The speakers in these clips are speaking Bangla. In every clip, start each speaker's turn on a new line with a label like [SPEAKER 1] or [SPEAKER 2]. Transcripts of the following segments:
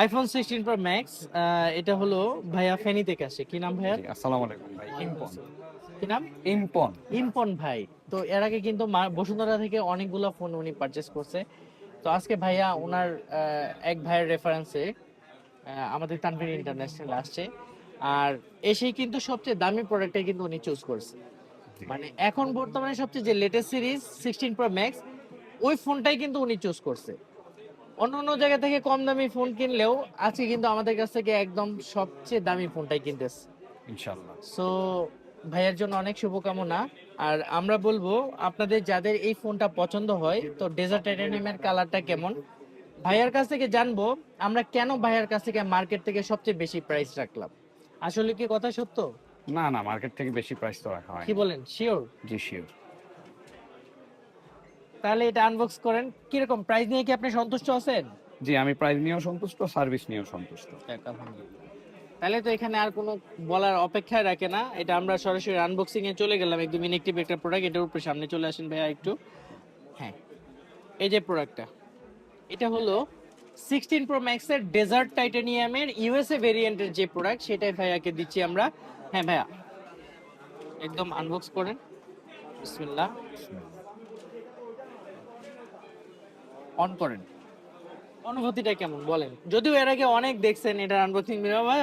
[SPEAKER 1] আইফোন সিক্সটিন প্রো ম্যাক্স এটা হলো ভাইয়া ফেনি থেকে আসে কি নাম ভাইয়া
[SPEAKER 2] আসসালামু আলাইকুম ভাই। ইম্পন।
[SPEAKER 1] কি নাম?
[SPEAKER 2] ইম্পন।
[SPEAKER 1] ইম্পন ভাই। তো এর আগে কিন্তু বসুন্ধরা থেকে অনেকগুলো ফোন উনি পারচেস করছে। তো আজকে ভাইয়া ওনার এক ভাইয়ের রেফারেন্সে আমাদের তানভীর ইন্টারন্যাশনাল আসছে। আর এসেই কিন্তু সবচেয়ে দামি প্রোডাক্টটাই কিন্তু উনি চুজ করছে। মানে এখন বর্তমানে সবচেয়ে যে latest series sixteen pro max ওই ফোনটাই কিন্তু উনি চুজ করছে। অন্য অন্য জায়গা থেকে কম দামি ফোন কিনলেও আজকে কিন্তু আমাদের কাছ থেকে একদম সবচেয়ে দামি ফোনটাই কিনতেছে।
[SPEAKER 2] ইনশাআল্লাহ।
[SPEAKER 1] সো ভাইয়ের জন্য অনেক শুভকামনা। আর আমরা বলব আপনাদের যাদের এই ফোনটা পছন্দ হয় তো ডেজার্ট টাইটানিয়ামের কালারটা কেমন? ভাইয়ার কাছ থেকে জানব আমরা কেন ভাইয়ার কাছ থেকে মার্কেট থেকে সবচেয়ে বেশি প্রাইস রাখলাম? আসলে কি কথা সত্য?
[SPEAKER 2] না না মার্কেট থেকে বেশি প্রাইস তো রাখা হয়
[SPEAKER 1] কি বলেন? শিওর
[SPEAKER 2] জি শিওর
[SPEAKER 1] তাহলে এটা আনবক্স করেন। কীরকম প্রাইস নিয়ে কি আপনি সন্তুষ্ট আছেন?
[SPEAKER 2] জি আমি প্রাইস নিয়েও সন্তুষ্ট সার্ভিস নিয়েও সন্তুষ্ট।
[SPEAKER 1] তাহলে তো এখানে আর কোনো বলার অপেক্ষায় রাখে না। এটা আমরা সরাসরি আনবক্সিং এ চলে গেলাম। একদম ইনেকটিভ একটা প্রোডাক্ট এটার উপরে সামনে চলে আসেন ভাইয়া একটু। হ্যাঁ এই যে প্রোডাক্টটা এটা হলো সিক্সটিন প্রো ম্যাক্স এর ডেজার্ট টাইটানিয়ামের ইউএসএ ভেরিয়েন্টের যে প্রোডাক্ট সেটাই ভাইয়াকে দিচ্ছি আমরা। হ্যাঁ ভাইয়া। একদম আনবক্স করেন। বিসমিল্লাহ। অন করেন। অনুভূতিটা কেমন? বলেন। যদিও এর আগে অনেক দেখছেন এটার আনবক্সিং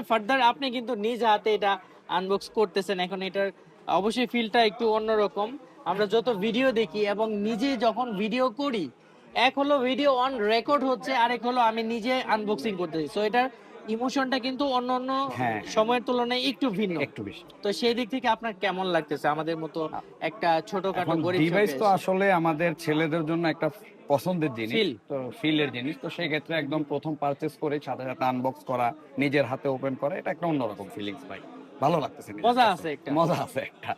[SPEAKER 1] ফার্দার আপনি কিন্তু নিজ হাতে এটা আনবক্স করতেছেন। এখন এটার অবশ্যই ফিলটা একটু অন্যরকম। আমরা যত ভিডিও দেখি এবং নিজে যখন ভিডিও করি এক হলো ভিডিও অন রেকর্ড হচ্ছে আরেক হলো আমি নিজে আনবক্সিং করতেছি। সো এটার ইমোশনটা কিন্তু অন্য অন্য
[SPEAKER 2] হ্যাঁ।
[SPEAKER 1] সময়ের তুলনায় একটু ভিন্ন।
[SPEAKER 2] একটু বেশি।
[SPEAKER 1] তো সেই দিক থেকে আপনার কেমন লাগতেছে? আমাদের মতো একটা ছোটখাটো গরিব
[SPEAKER 2] ডিভাইস তো আসলে আমাদের ছেলেদের জন্য একটা পছন্দের জিনিস তো ফিলের জিনিস তো সেই ক্ষেত্রে একদম প্রথম পারচেজ করে সাথে সাথে আনবক্স করা নিজের হাতে ওপেন করা এটা একটা অন্যরকম ফিলিংস ভাই। ভালো লাগতেছে
[SPEAKER 1] মজা আছে একটা।
[SPEAKER 2] মজা আছে একটা।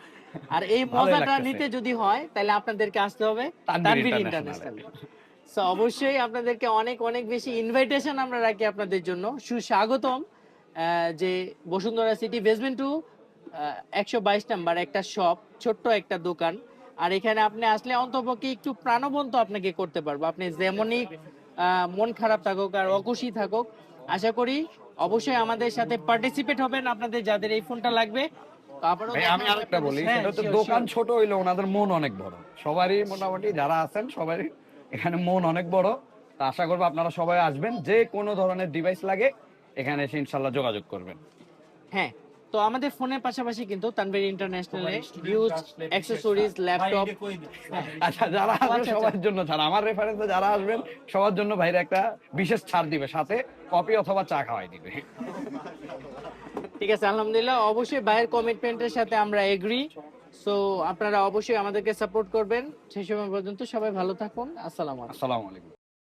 [SPEAKER 1] আর এই মজাটা নিতে যদি হয় তাহলে আপনাদেরকে আসতে হবে
[SPEAKER 2] তানভীর
[SPEAKER 1] ইন্টারন্যাশনাল সো অবশ্যই আপনাদেরকে অনেক অনেক বেশি ইনভাইটেশন আমরা রাখি আপনাদের জন্য। সুস্বাগতম যে বসুন্ধরা সিটি বেসমেন্ট টু একশো বাইশ নাম্বার একটা শপ ছোট্ট একটা দোকান। আর এখানে আপনি আসলে অন্তপক্ষে একটু প্রাণবন্ত আপনাকে করতে পারব। আপনি যেমনই মন খারাপ থাকুক আর অখুশি থাকুক আশা করি অবশ্যই আমাদের সাথে পার্টিসিপেট হবেন আপনাদের যাদের এই ফোনটা লাগবে।
[SPEAKER 2] আমি আরেকটা বলি
[SPEAKER 1] হ্যাঁ,
[SPEAKER 2] সেটা দোকান ছোট হইলে ওনাদের মন অনেক বড়। সবারই মোটামুটি যারা আছেন সবারই এখানে মন অনেক বড়। তা আশা করব আপনারা সবাই আসবেন যে কোনো ধরনের ডিভাইস লাগে এখানে এসে ইনশাল্লাহ যোগাযোগ করবেন।
[SPEAKER 1] হ্যাঁ তো আমাদের ফোনের পাশাপাশি কিন্তু তানভীর ইন্টারন্যাশনালে হিউজ অ্যাক্সেসরিজ ল্যাপটপ
[SPEAKER 2] আচ্ছা যারা আসবে
[SPEAKER 1] আচ্ছা,
[SPEAKER 2] সবার জন্য ছাড় আমার রেফারেন্সে যারা আসবেন সবার জন্য ভাইরা একটা বিশেষ ছাড় দিবে সাথে কপি অথবা চা খাওয়াই দিবে।
[SPEAKER 1] ঠিক আছে আলহামদুলিল্লাহ। অবশ্যই বাইরের কমিটমেন্টের সাথে আমরা এগ্রি সো আপনারা অবশ্যই আমাদেরকে সাপোর্ট করবেন। সেই সময় পর্যন্ত সবাই ভালো থাকুন। আসসালামু আলাইকুম।
[SPEAKER 2] আসসালামু আলাইকুম।